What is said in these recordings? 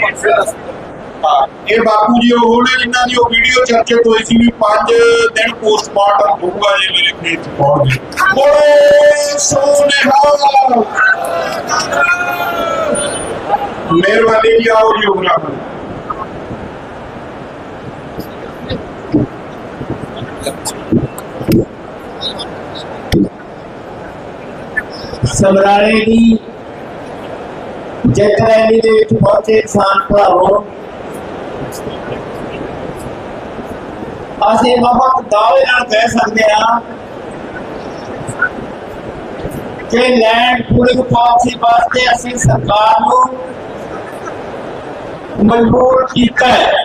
ਹਾਂ, ਇਹ ਬਾਪੂ ਜੀ ਉਹ ਨੇ ਜਿਨ੍ਹਾਂ ਦੀ ਉਹ ਵੀਡੀਓ ਚਰਚਿਤ ਹੋਈ ਸੀ ਵੀ 5 ਦਿਨ ਪੋਸਟਮਾਰਟਮ ਹੋਊਗਾ ਜੇ ਮੇਰੇ ਖੇਤ ਚ ਪਹੁੰਚ ਗਏ ਬੋਲੇ ਸੋਨੇਹਾ ਮਿਹਰਬਾਨੀ ਜੀ ਆਓ ਜੀ ਉਗਰਾ ਸਮਰਾਲੇ ਦੀ ਜਿੱਤ ਰੈਲੀ ਦੇ ਵਿੱਚ ਪਹੁੰਚੇ ਕਿਸਾਨ ਭਰਾਵੋ। ਅਸੀਂ ਬਹੁਤ ਦਾਅਵੇ ਨਾਲ ਕਹਿ ਸਕਦੇ ਹਾਂ ਕਿ ਲੈਂਡ ਪੂਲਿੰਗ ਪਾਲਿਸੀ ਵਾਸਤੇ ਅਸੀਂ ਸਰਕਾਰ ਨੂੰ ਮਜਬੂਰ ਕੀਤਾ ਹੈ।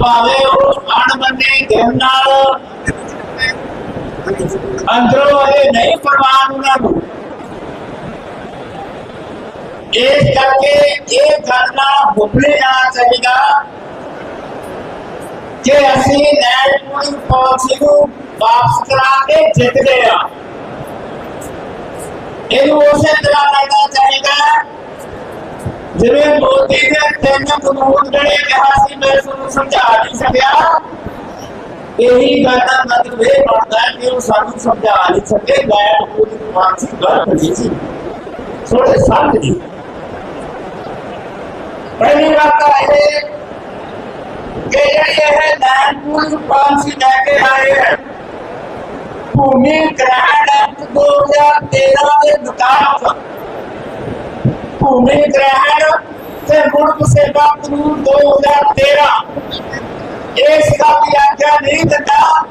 ਭਾਵੇਂ ਉਹ ਅਣਬੰਦੇ ਦਿਨ ਨਾਲ ਅੰਦਰੋਂ ਇਹ ਨਹੀਂ ਪ੍ਰਵਾਨ ਉਹਨਾਂ ਨੂੰ ਇਸ ਕਰਕੇ ਇਹ ਗੱਲ ਨਾ ਭੁੱਲੇ ਜਾਣਾ ਚਾਹੀਦਾ ਕਿ ਅਸੀਂ ਲੈਂਡ ਪੂਲਿੰਗ ਪਾਲਿਸੀ ਨੂੰ ਵਾਪਸ ਕਰਾ ਕੇ ਜਿੱਤ ਆ ਇਹਨੂੰ ਉਸੇ ਤਰ੍ਹਾਂ ਲੈਣਾ ਚਾਹੀਦਾ ਜਿਵੇਂ ਮੋਦੀ ਨੇ ਤਿੰਨ ਕਾਨੂੰਨ ਜਿਹੜੇ ਕਿਹਾ ਸੀ, ਮੈਂ ਤੁਹਾਨੂੰ ਸਮਝਾ ਨਹੀਂ ਸਕਿਆ। ਇਹੀ ਗੱਲ ਦਾ ਮਤਲਬ ਇਹ ਬਣਦਾ ਕਿ ਉਹ ਸਾਨੂੰ ਸਮਝਾ ਨਹੀਂ ਸਕੇ, ਮੈਂ ਉਹਦੀ ਮਾਨਸਿਕ ਗਲਤ ਸੀ। ਥੋੜੇ ਸਮਝ ਗਈ ਪਹਿਲੀ ਗੱਲ ਤਾਂ ਇਹ ਕਿ ਜਿਹੜੀ ਇਹ ਲੈਂਡ ਪਾਲਿਸੀ ਲੈ ਕੇ ਆਏ ਹੈ ਭੂਮੀ ਗ੍ਰਹਿਣ ਐਕਟ 2013 ਦੇ ਮੁਤਾਬਕ ਭੂਮੀ ਗ੍ਰਹਿਣ ਤੇ ਮੁਲਕ ਸੇਵਾ ਕਾਨੂੰਨ 2013 ਇਸ ਦਾ ਵੀ ਆਗਿਆ ਨਹੀਂ ਦਿੰਦਾ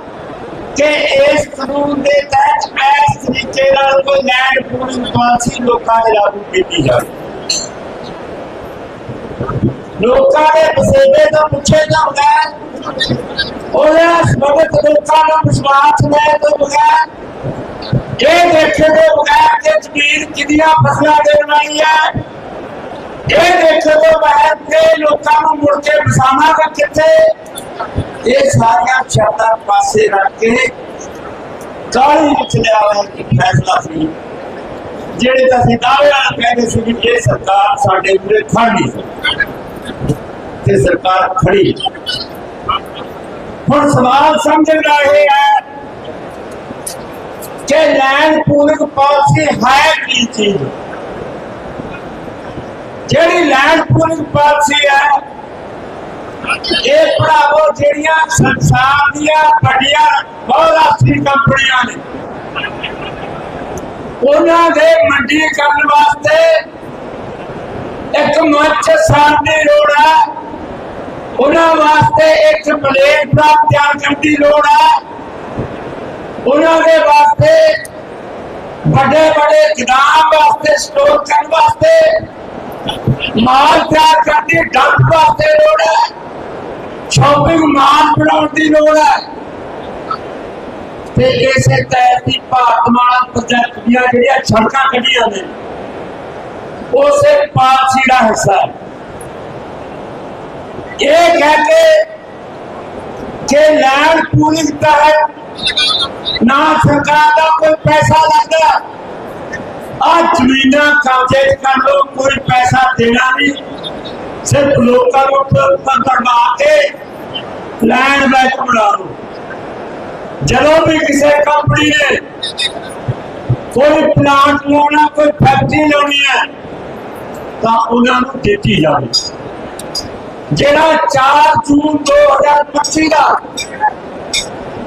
ਕਿ ਇਸ ਕਾਨੂੰਨ ਦੇ ਤਹਿਤ ਇਸ ਤਰੀਕੇ ਨਾਲ ਕੋਈ ਲੈਂਡ ਪੂਲਿੰਗ ਪਾਲਿਸੀ ਲੋਕਾਂ ਦੇ ਲਾਗੂ ਕੀਤੀ ਜਾਵੇ ਲੋਕਾਂ ਦੇ ਵਸੇਬੇ ਤੋਂ ਪੁੱਛੇ ਜਾਂਦਾ ਹੈ ਉਹਦੇ ਸਬਕ ਲੋਕਾਂ ਨੂੰ ਵਿਸ਼ਵਾਸ ਲੈ ਤੋਂ ਬਗੈਰ ਇਹ ਦੇਖੇ ਤੋਂ ਬਗੈਰ ਕਿ ਜ਼ਮੀਨ ਕਿੰਨੀਆਂ ਫਸਲਾਂ ਦੇਣ ਵਾਲੀ ਹੈ ਇਹ ਦੇਖੋ ਤੋਂ ਬਾਹਰ ਕੇ ਲੋਕਾਂ ਨੂੰ ਮੁੜ ਕੇ ਬਸਾਵਾਂਗਾ ਕਿੱਥੇ ਇਹ ਸਾਰੀਆਂ ਸ਼ਰਤਾਂ ਪਾਸੇ ਰੱਖ ਕੇ ਕਾਲੀ ਵਿੱਚ ਲਿਆ ਹੋਇਆ ਕਿ ਫੈਸਲਾ ਸੀ ਜਿਹੜੇ ਤਾਂ ਅਸੀਂ ਦਾਅਵੇ ਨਾਲ ਕਹਿੰਦੇ ਸੀ ਕਿ ਇਹ ਸਰਕਾਰ ਸਾਡੇ ਉੱਤੇ ਖੜੀ ਤੇ ਸਰਕਾਰ ਖੜੀ ਹੁਣ ਸਵਾਲ ਸਮਝਣ ਦਾ ਇਹ ਹੈ ਕਿ ਲੈਂਡ ਪੂਲਿੰਗ ਪਾਲਿਸੀ ਹੈ ਕੀ ਚੀਜ਼ ਜਿਹੜੀ ਲੈਂਡ ਪੂਲਿੰਗ ਪਾਲਿਸੀ ਹੈ ਇਹ ਭਰਾਵੋ ਜਿਹੜੀਆਂ ਸੰਸਾਰ ਦੀਆਂ ਵੱਡੀਆਂ ਬਹੁਰਾਸ਼ਟਰੀ ਕੰਪਨੀਆਂ ਨੇ ਉਹਨਾਂ ਦੇ ਮੰਡੀ ਕਰਨ ਵਾਸਤੇ ਇੱਕ ਮੰਚ ਲੋੜ ਹੈ। ਉਹਨਾਂ ਵਾਸਤੇ ਇੱਕ ਪਲੇਟਫਾਰਮ ਤਿਆਰ ਕਰਨ ਦੀ ਲੋੜ ਹੈ। ਉਹਨਾਂ ਦੇ ਵਾਸਤੇ ਵੱਡੇ ਵੱਡੇ ਗਦਾਮ ਵਾਸਤੇ, ਸਟੋਰ ਕਰਨ ਵਾਸਤੇ, ਮਾਲ ਤਿਆਰ ਕਰਨ ਦੀ ਡੰਪ ਵਾਸਤੇ ਲੋੜ ਹੈ। ਸ਼ਾਪਿੰਗ ਮਾਲ ਬਣਾਉਣ ਦੀ ਲੋੜ ਹੈ। ਤੇ ਇਸੇ ਤਹਿਤ ਹੀ ਭਾਰਤਮਾਲਾ ਪ੍ਰੋਜੈਕਟ ਦੀਆਂ ਜਿਹੜੀਆਂ ਸੜਕਾਂ ਕੱਢੀਆਂ ਨੇ ਉਸੇ ਪਾਲਸੀ ਦਾ ਹਿੱਸਾ ਹੈ ਇਹ ਕਹਿ ਕੇ ਕਿ ਲੈਂਡ ਪੂਲਿੰਗ ਤਹਿਤ ਨਾ ਸਰਕਾਰ ਦਾ ਕੋਈ ਪੈਸਾ ਲੱਗਦਾ ਆ ਜ਼ਮੀਨਾਂ ਕਬਜ਼ੇ 'ਚ ਕਰ ਲੋ ਕੋਈ ਪੈਸਾ ਦੇਣਾ ਨਹੀਂ ਸਿਰਫ ਲੋਕਾਂ ਨੂੰ ਉੱਪਰ ਕਰਵਾ ਕੇ ਲੈਂਡ ਬੈਕ ਬਣਾ ਲਓ ਜਦੋਂ ਵੀ ਕਿਸੇ ਕੰਪਨੀ ਨੇ ਕੋਈ ਪਲਾਂਟ ਲਾਉਣਾ ਕੋਈ ਫੈਕਟਰੀ ਲਾਉਣੀ ਹੈ ਤਾਂ ਉਹਨਾਂ ਨੂੰ ਦਿੱਤੀ ਜਾਵੇ। ਜਿਹੜਾ 4 ਜੂਨ 2025 ਦਾ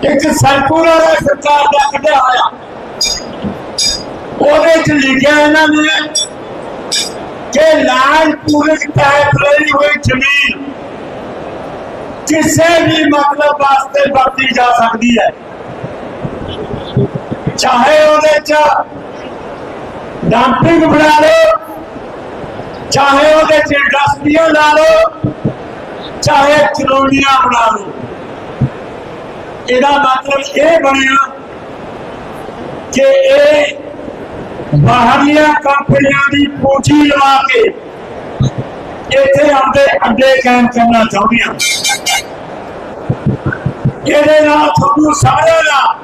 ਇੱਕ ਸਰਕੂਲਰ ਹੈ ਸਰਕਾਰ ਦਾ ਕੱਢਿਆ ਹੋਇਆ, ਉਹਦੇ ਚ ਲਿਖਿਆ ਇਹਨਾਂ ਨੇ ਕਿ ਲਾਲ ਪੂਰਕ ਤਹਿਤ ਲਈ ਹੋਈ ਜ਼ਮੀਨ ਕਿਸੇ ਵੀ ਮਤਲਬ ਵਾਸਤੇ ਵਰਤੀ ਜਾ ਸਕਦੀ ਹੈ। ਚਾਹੇ ਉਹਦੇ ਚ ਡੰਪਿੰਗ ਬਣਾ ਲਓ ਚਾਹੇ ਉਹਦੇ ਚ ਇੰਡਸਟਰੀਆਂ ਲਾ ਲਓ, ਚਾਹੇ ਕਲੋਨੀਆਂ ਬਣਾ ਲਓ। ਇਹਦਾ ਮਤਲਬ ਇਹ ਬਣਿਆ ਕਿ ਇਹ ਬਾਹਰਲੀਆਂ ਕੰਪਨੀਆਂ ਦੀ ਪੂੰਜੀ ਲਵਾ ਕੇ ਇੱਥੇ ਆਉਂਦੇ ਅੱਡੇ ਕਾਇਮ ਕਰਨਾ ਚਾਹੁੰਦੀਆਂ। ਇਹਦੇ ਨਾਲ ਤੁਹਾਨੂੰ ਸਾਰਿਆਂ ਦਾ,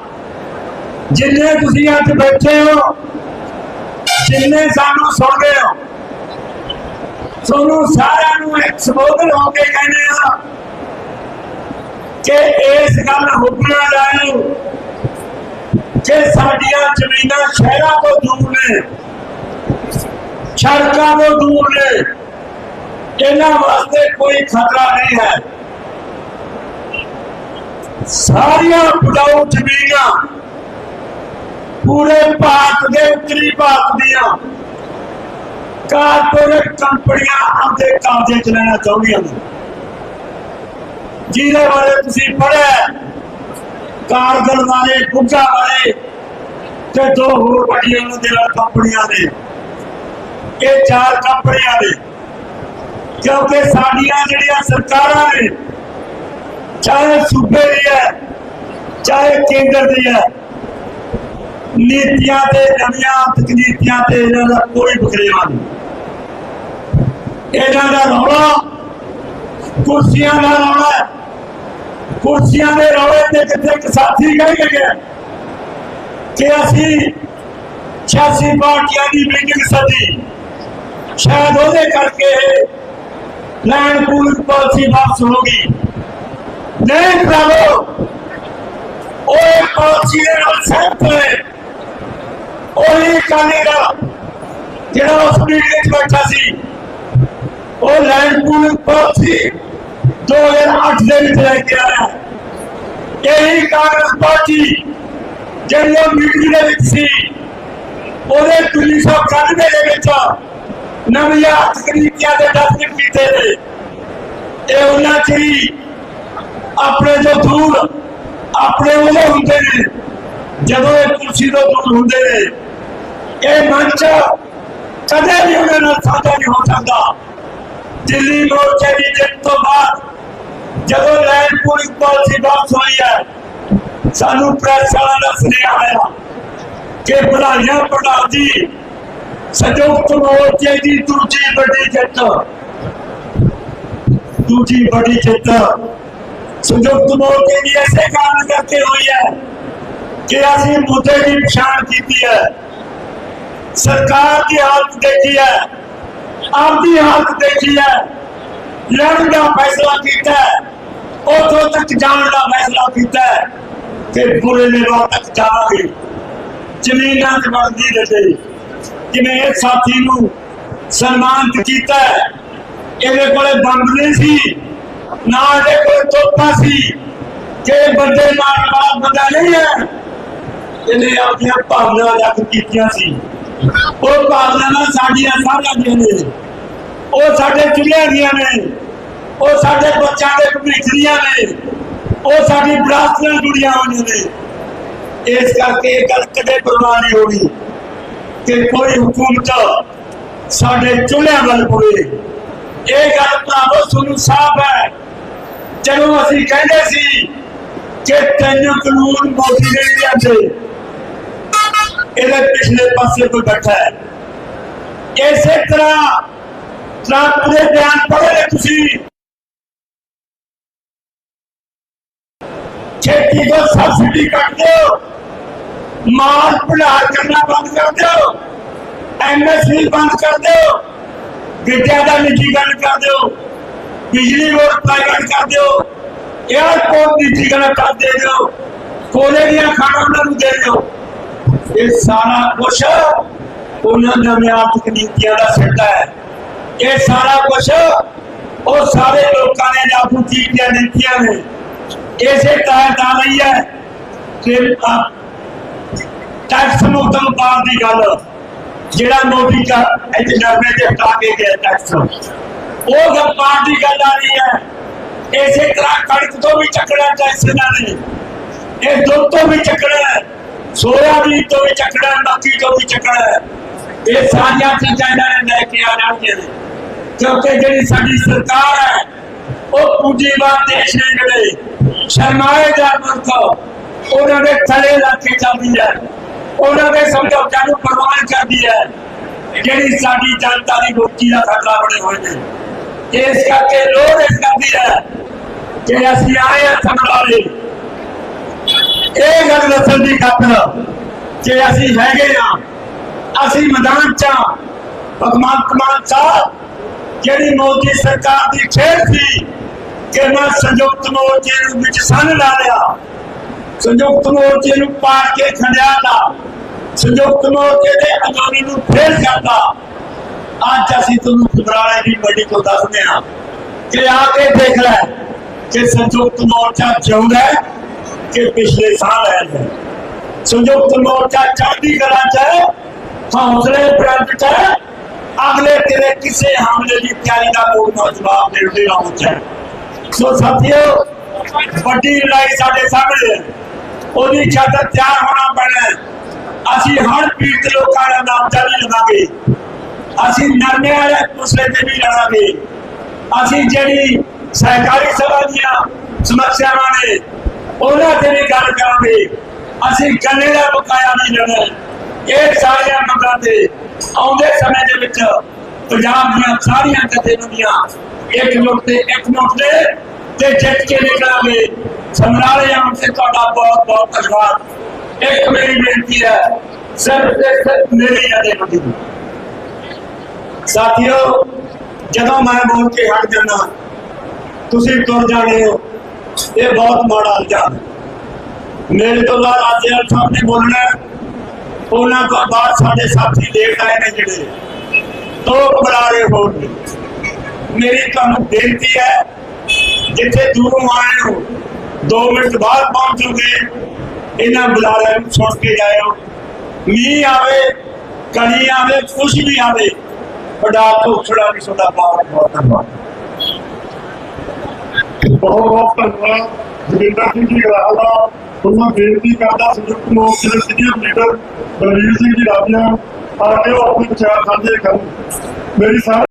ਜਿੰਨੇ ਤੁਸੀਂ ਅੱਜ ਬੈਠੇ ਹੋ, ਜਿੰਨੇ ਸਾਨੂੰ ਸੁਣਦੇ ਹੋ ਤੁਹਾਨੂੰ ਸਾਰਿਆਂ ਨੂੰ ਇੱਕ ਸੰਬੋਧਨ ਹੋ ਕੇ ਕਹਿੰਦੇ ਆ ਕਿ ਇਸ ਗੱਲ ਹੁਕਮਾਂ ਲਾਇਓ ਕਿ ਸਾਡੀਆਂ ਜ਼ਮੀਨਾਂ ਸ਼ਹਿਰਾਂ ਤੋਂ ਦੂਰ ਨੇ, ਸੜਕਾਂ ਤੋਂ ਦੂਰ ਨੇ, ਇਹਨਾਂ ਵਾਸਤੇ ਕੋਈ ਖਤਰਾ ਨਹੀਂ ਹੈ। ਸਾਰੀਆਂ ਬਡਾਊ ਜ਼ਮੀਨਾਂ ਪੂਰੇ ਭਾਰਤ ਦੇ ਉੱਤਰੀ ਭਾਰਤ ਦੀਆਂ। ਕਾਰਪੋਰੇਟ ਕੰਪਨੀਆਂ ਆਪਦੇ ਕਬਜ਼ੇ ਚ ਲੈਣਾ ਚਾਹੁੰਦੀਆਂ ਨੇ। ਜਿਹਦੇ ਬਾਰੇ ਤੁਸੀਂ ਪੜ੍ਹਿਆ ਕਾਰਗਲ ਵਾਲੇ ਬੁੱਗਾ ਬਾਰੇ ਤੇ ਦੋ ਹੋਰ ਵੱਡੀਆਂ ਉਹਨਾਂ ਨਾਲ ਕੰਪਨੀਆਂ ਨੇ, ਇਹ ਚਾਰ ਕੰਪਨੀਆਂ ਨੇ। ਕਿਉਂਕਿ ਸਾਡੀਆਂ ਜਿਹੜੀਆਂ ਸਰਕਾਰਾਂ ਨੇ, ਚਾਹੇ ਸੂਬੇ ਦੀ ਹੈ, ਚਾਹੇ ਕੇਂਦਰ ਦੀ ਹੈ ਨੀਤੀਆਂ ਤੇ ਨਵੀਆਂ ਤਕਨੀਕਾਂ ਤੇ ਇਹਨਾਂ ਦਾ ਕੋਈ ਬਖਰੇਵਾ ਨਹੀਂ। ਇਹਨਾਂ ਦਾ ਰੌਲਾ ਕੁਰਸੀਆਂ ਦਾ ਰੌਲਾ ਕੁਰਸੀਆਂ ਦੇ ਰੌਲੇ ਤੇ ਕਿਤੇ ਇੱਕ ਸਾਥੀ ਕਹਿ ਗਿਆ ਕਿ ਅਸੀਂ 86 ਪਾਰਟੀਆਂ ਦੀ ਮੀਟਿੰਗ ਸੱਦੀ, ਸ਼ਾਇਦ ਉਹਦੇ ਕਰਕੇ ਲੈਂਡ ਪੂਲਿੰਗ ਪਾਲਿਸੀ ਵਾਪਸ ਹੋ ਗਈ। ਨਹੀਂ ਭਰਾਵੋ ਉਹ ਪਾਲਿਸੀ ਦੇ ਨਾਲ ਸਹਿਮਤ ਹੋਏ। ਉਹੀ ਕਾਨੇ ਦਾ ਜਿਹੜਾ ਉਸ ਮੀਟਿੰਗ ਵਿੱਚ ਬੈਠਾ ਸੀ ਉਹ ਲੈਂਡ ਪੂਲਿੰਗ ਪਾਲਿਸੀ 2008 ਦੇ ਵਿੱਚ ਲੈ ਕੇ ਆਇਆ ਇਹੀ ਕਾਂਗਰਸ ਪਾਰਟੀ ਜਿਹੜੀ ਉਹ ਮੀਟਿੰਗ ਦੇ ਵਿੱਚ ਸੀ ਉਹਦੇ 1991 ਦੇ ਵਿੱਚ ਨਵੀਆਂ ਤਕਨੀਕਾਂ ਦੇ ਦਸਤਖਤ ਕੀਤੇ ਨੇ ਇਹ ਉਹਨਾਂ ਚੀ ਆਪਣੇ ਤੋਂ ਦੂਰ ਆਪਣੇ ਉਹ ਹੁੰਦੇ ਨੇ ਜਦੋਂ ਇਹ ਕੁਰਸੀ ਤੋਂ ਦੂਰ ਹੁੰਦੇ ਨੇ ਇਹ ਮੰਚ ਕਦੇ ਵੀ ਉਹਨਾਂ ਨਾਲ ਸਾਂਝਾ ਨਹੀਂ ਹੋ ਸਕਦਾ ਦਿੱਲੀ ਮੋਰਚੇ ਦੀ ਜਿੱਤ ਤੋਂ ਬਾਅਦ ਜਦੋਂ ਲੈਂਡ ਪੂਲਿੰਗ ਪਾਲਿਸੀ ਵਾਪਸ ਹੋਈ ਹੈ ਸਾਨੂੰ ਪ੍ਰੈਸ ਵਾਲਾ ਦਾ ਸੁਨੇਹਾ ਆਇਆ ਕਿ ਵਧਾਈਆਂ ਪ੍ਰਧਾਨ ਜੀ ਸੰਯੁਕਤ ਮੋਰਚੇ ਦੀ ਦੂਜੀ ਵੱਡੀ ਜਿੱਤ ਦੂਜੀ ਵੱਡੀ ਜਿੱਤ ਸੰਯੁਕਤ ਮੋਰਚੇ ਦੀ ਐਸੇ ਕਾਰਨ ਕਰਕੇ ਹੋਈ ਹੈ ਕਿ ਅਸੀਂ ਮੁੱਦੇ ਦੀ ਪਛਾਣ ਕੀਤੀ ਹੈ ਸਰਕਾਰ ਦੀ ਹਾਲਤ ਦੇਖੀ ਹੈ। ਆਪਦੀ ਹਾਲਤ ਦੇਖੀ ਹੈ। ਲੜਨ ਦਾ ਫੈਸਲਾ ਕੀਤਾ ਹੈ। ਉਥੋਂ ਤੱਕ ਜਾਣ ਦਾ ਫੈਸਲਾ ਕੀਤਾ ਹੈ। ਕਿ ਬੁਰੇ ਨਿਵਾਰ ਤੱਕ ਜਾਵਾਂਗੇ ਜ਼ਮੀਨਾਂ ਤੇ ਬਣਦੀ ਰਹੇ। ਜਿਵੇਂ ਇਹ ਸਾਥੀ ਨੂੰ ਸਨਮਾਨਿਤ ਕੀਤਾ ਇਹਦੇ ਕੋਲੇ ਬੰਬ ਨਹੀਂ ਸੀ। ਨਾ ਇਹਦੇ ਕੋਲੇ ਤੋਪਾਂ ਸੀ। ਕਿ ਬੰਦੇ ਮਾਰਨ ਵਾਲਾ ਬੰਦਾ ਨਹੀਂ ਹੈ। ਇਹਨੇ ਆਪਣੀਆਂ ਭਾਵਨਾ ਰੱਖ ਕੀਤੀਆਂ ਸੀ। ਉਹ ਭਾਵਨਾਵਾਂ ਸਾਡੀਆਂ ਸਾਰਿਆਂ ਦੀਆਂ ਨੇ। ਉਹ ਸਾਡੇ ਚੁੱਲ੍ਹਿਆਂ ਦੀਆਂ ਨੇ। ਉਹ ਸਾਡੇ ਬੱਚਿਆਂ ਦੇ ਭਵਿੱਖ ਦੀਆਂ ਨੇ। ਉਹ ਸਾਡੀ ਵਿਰਾਸਤ ਨਾਲ ਜੁੜੀਆਂ ਹੋਈਆਂ ਨੇ। ਇਸ ਕਰਕੇ ਇਹ ਗੱਲ ਕਦੇ ਪਰਵਾਹ ਨਹੀਂ ਹੋਣੀ ਕਿ ਕੋਈ ਹਕੂਮਤ ਸਾਡੇ ਚੁੱਲ੍ਹਿਆਂ ਵੱਲ ਪਵੇ। ਇਹ ਗੱਲ ਭਰਾਵੋ ਤੁਹਾਨੂੰ ਸਾਫ਼ ਹੈ। ਜਦੋਂ ਅਸੀਂ ਕਹਿੰਦੇ ਸੀ ਕਿ ਤੈਨੂੰ ਕਾਨੂੰਨ ਮੋਦੀ ਨੇ ਨਹੀਂ ਲਿਆਂਦੇ ਇਹਦੇ ਪਿਛਲੇ ਪਾਸੇ ਕੋਈ ਬੈਠਾ ਹੈ ਇਸੇ ਤਰ੍ਹਾਂ ਟਰੰਪ ਦੇ ਬਿਆਨ ਪੜ੍ਹੇ ਨੇ ਤੁਸੀਂ ਖੇਤੀ ਤੋਂ ਸਬਸਿਡੀ ਕੱਟ ਦਿਓ ਮਾਲ ਭੰਡਾਰ ਕਰਨਾ ਬੰਦ ਕਰ ਦਿਓ ਐਮਐਸਪੀ ਬੰਦ ਕਰ ਦਿਓ ਵਿਦਿਆ ਦਾ ਨਿੱਜੀਕਰਨ ਕਰ ਦਿਓ ਬਿਜਲੀ ਬੋਰਡ ਪ੍ਰਾਈਵੇਟ ਕਰ ਦਿਓ 에어ਪੋਰਟ ਨਿੱਜੀਕਰਨ ਕਰ ਦੇ ਦਿਓ ਕੋਲੇ ਦੀਆਂ ਖਾਣਾਂ ਉਹਨਾਂ ਨੂੰ ਦੇ ਦਿਓ ਇਹ ਸਾਰਾ ਕੁਛ ਉਹਨਾਂ ਨਵੀਆਂ ਨੀਤੀਆਂ ਦਾ ਸਿੱਟਾ ਹੈ। ਇਹ ਸਾਰਾ ਕੁਛ ਉਹ ਸਾਰੇ ਲੋਕਾਂ ਨੇ ਲਾਗੂ ਕੀਤੀਆਂ ਨੀਤੀਆਂ ਨੇ। ਇਸੇ ਤਹਿਤ ਆ ਰਹੀ ਹੈ ਕਿ ਆਹ ਟੈਕਸ ਮੁਕਤ ਵਪਾਰ ਦੀ ਗੱਲ, ਜਿਹੜਾ ਮੋਦੀ ਦਾ ਇੱਥੇ ਨਰਮੇ ਦੇ ਹਟਾ ਕੇ ਗਿਆ ਟੈਕਸ ਉਹ ਵਪਾਰ ਦੀ ਗੱਲ ਆ ਰਹੀ ਹੈ, ਇਸੇ ਤਰ੍ਹਾਂ ਕਣਕ ਤੋਂ ਵੀ ਚੱਕਣਾ ਟੈਕਸ ਇਹਨਾਂ ਨੇ। ਇਹ ਦੁੱਧ ਤੋਂ ਵੀ ਚੱਕਣਾ ਸੋਇਆਬੀਨ ਤੋਂ ਵੀ ਚੱਕਣਾ ਮੱਕੀ ਤੋਂ ਵੀ ਚੱਕਣਾ ਇਹ ਸਾਰੀਆਂ ਚੀਜ਼ਾਂ ਇਹਨਾਂ ਨੇ ਲੈ ਕੇ ਆ ਰਹੀਆਂ ਕਿਉਂਕਿ ਜਿਹੜੀ ਸਾਡੀ ਸਰਕਾਰ ਹੈ, ਉਹ ਪੂੰਜੀਵਾਦ ਦੇਸ਼ ਨੇ ਜਿਹੜੇ ਸ਼ਰਮਾਏ ਮੁਲਕ, ਉਹਨਾਂ ਦੇ ਥਲੇ ਲਾ ਚੱਲਦੀ ਹੈ। ਉਹਨਾਂ ਦੇ ਸਮਝੌਤਿਆਂ ਨੂੰ ਪ੍ਰਵਾਨ ਕਰਦੀ ਹੈ। ਜਿਹੜੀ ਸਾਡੀ ਜਨਤਾ ਦੀ ਰੋਟੀ ਦਾ ਖਤਰਾ ਬਣੇ ਹੋਏ ਨੇ। ਇਸ ਕਰਕੇ ਲੋੜ ਇਸ ਕਰਦੀ ਹੈ ਕਿ ਅਸੀਂ ਆਏ ਹਾਂ ਸਮਝਾਵੇ ਇਹ ਗੱਲ ਦੱਸਣ ਦੀ ਖਾਤਰ ਕਿ ਅਸੀਂ ਹੈਗੇ ਆ ਅਸੀਂ ਮੈਦਾਨ ਚ ਹਾਂ। ਮਾਨ ਸਾਹਿਬ, ਜਿਹੜੀ ਮੋਦੀ ਸਰਕਾਰ ਦੀ ਖੇਡ ਸੀ ਕਿ ਮੈਂ ਸੰਯੁਕਤ ਮੋਰਚੇ ਨੂੰ ਵਿੱਚ ਸੰਨ ਲਾ ਲਿਆ। ਸੰਯੁਕਤ ਮੋਰਚੇ ਨੂੰ ਪਾੜ ਕੇ ਖੰਡਿਆ ਦਾ ਸੰਯੁਕਤ ਮੋਰਚੇ ਦੇ ਅੰਦੋਲਨ ਨੂੰ ਫੇਰ ਕਰਦਾ ਅੱਜ ਅਸੀਂ ਤੁਹਾਨੂੰ ਖਬਰਾਲੇ ਦੀ ਮੰਡੀ ਤੋਂ ਦੱਸਦੇ ਹਾਂ ਕਿ ਆ ਕੇ ਦੇਖ ਲੈ ਕਿ ਸੰਯੁਕਤ ਮੋਰਚਾ ਜਿਉਂਦਾ ਹੈ। ਕਿ ਪਿਛਲੇ ਸਾਲ ਆਇਆ ਹੈ ਸੰਯੁਕਤ ਮੋਰਚਾ ਚੜ੍ਹਦੀ ਕਲਾ ਚ ਹੈ ਹੌਸਲੇ ਬੁਲੰਦ ਚ ਹੈ ਅਗਲੇ ਤੇਰੇ ਕਿਸੇ ਹਮਲੇ ਦੀ ਤਿਆਰੀ ਦਾ ਪੂਰਾ ਜਵਾਬ ਦੇਣ ਦੇ ਆਉਂਦਾ ਹੈ ਸੋ ਸਾਥੀਓ ਵੱਡੀ ਲੜਾਈ ਸਾਡੇ ਸਾਹਮਣੇ ਹੈ ਉਹਦੀ ਖਾਤਰ ਤਿਆਰ ਹੋਣਾ ਪੈਣਾ ਹੈ ਅਸੀਂ ਹਰ ਪੀੜਤ ਲੋਕਾਂ ਦਾ ਨਾਮ ਜਾਰੀ ਲਵਾਂਗੇ ਅਸੀਂ ਨਰਮੇ ਵਾਲੇ ਮਸਲੇ ਤੇ ਵੀ ਲੜਾਂਗੇ ਅਸੀਂ ਜਿਹੜੀ ਸਹਿਕਾਰੀ ਸਭਾ ਦੀਆਂ ਸਮੱਸਿਆਵਾਂ ਨੇ ਉਹਨਾਂ ਤੇ ਵੀ ਗੱਲ ਕਰਾਂਗੇ ਅਸੀਂ ਗੰਨੇ ਦਾ ਬਕਾਇਆ ਨਹੀਂ ਲੈਣਾ। ਇਹ ਸਾਰੀਆਂ ਮੰਗਾਂ ਤੇ ਆਉਂਦੇ ਸਮੇਂ ਦੇ ਵਿੱਚ ਪੰਜਾਬ ਦੀਆਂ ਸਾਰੀਆਂ ਜਥੇਬੰਦੀਆਂ ਇੱਕ ਨੋਟ ਤੇ, ਇੱਕ ਨੋਟ ਤੇ ਤੇ ਜਿੱਤ ਕੇ ਨਿਕਲਾਂਗੇ। ਸਮਰਾਲੇ ਆਉਣ ਤੇ ਤੁਹਾਡਾ ਬਹੁਤ ਬਹੁਤ ਧੰਨਵਾਦ। ਇੱਕ ਮੇਰੀ ਬੇਨਤੀ ਹੈ, ਸਿਰਫ ਤੇ ਸਿਰਫ ਮੇਰੀ ਜਥੇਬੰਦੀ ਨੂੰ ਸਾਥੀਓ, ਜਦੋਂ ਮੈਂ ਬੋਲ ਕੇ ਹਟ ਜਾਣਾ ਤੁਸੀਂ ਤੁਰ ਜਾਣੇ ਹੋ। ਇਹ ਬਹੁਤ ਮਾੜਾ ਅੰਜਾਮ ਮੇਰੇ ਤੋਂ ਬਾਅਦ ਆਜਿਆਲ ਸਾਹਿਬ ਨੇ ਬੋਲਣਾ, ਉਹਨਾਂ ਤੋਂ ਬਾਅਦ ਸਾਡੇ ਸਾਥੀ ਲੇਟ ਆਏ ਨੇ ਜਿਹੜੇ। ਦੋ ਬੁਲਾਰੇ ਹੋਰ ਮੇਰੀ ਤੁਹਾਨੂੰ ਬੇਨਤੀ ਹੈ, ਜਿੱਥੇ ਦੂਰੋਂ ਆਏ ਹੋ 2 ਮਿੰਟ ਬਾਅਦ ਪਹੁੰਚੋਗੇ, ਇਹਨਾਂ ਬੁਲਾਰਿਆਂ ਨੂੰ ਸੁਣ ਕੇ ਜਾਇਓ। ਮੀਂਹ ਆਵੇ ਕਣੀ ਆਵੇ, ਕੁਛ ਵੀ ਆਵੇ ਬੜਾ ਧੋਖੜਾ ਵੀ ਤੁਹਾਡਾ ਬਹੁਤ ਬਹੁਤ ਧੰਨਵਾਦ ਬਹੁਤ ਬਹੁਤ ਧੰਨਵਾਦ। ਜਗਿੰਦਰ ਸਿੰਘ ਜੀ ਗਰਾਹ ਦਾ ਉਹਨਾਂ ਬੇਨਤੀ ਕਰਦਾ ਸੰਯੁਕਤ ਮੋਰਚੇ ਦੇ ਸੀਨੀਅਰ ਲੀਡਰ ਬਲਵੀਰ ਸਿੰਘ ਜੀ ਰਾਜਿਆ ਆ ਕੇ ਉਹ ਆਪਣੇ ਵਿਚਾਰ ਸਾਂਝੇ ਕਰਨ ਮੇਰੀ ਸਾਰੀ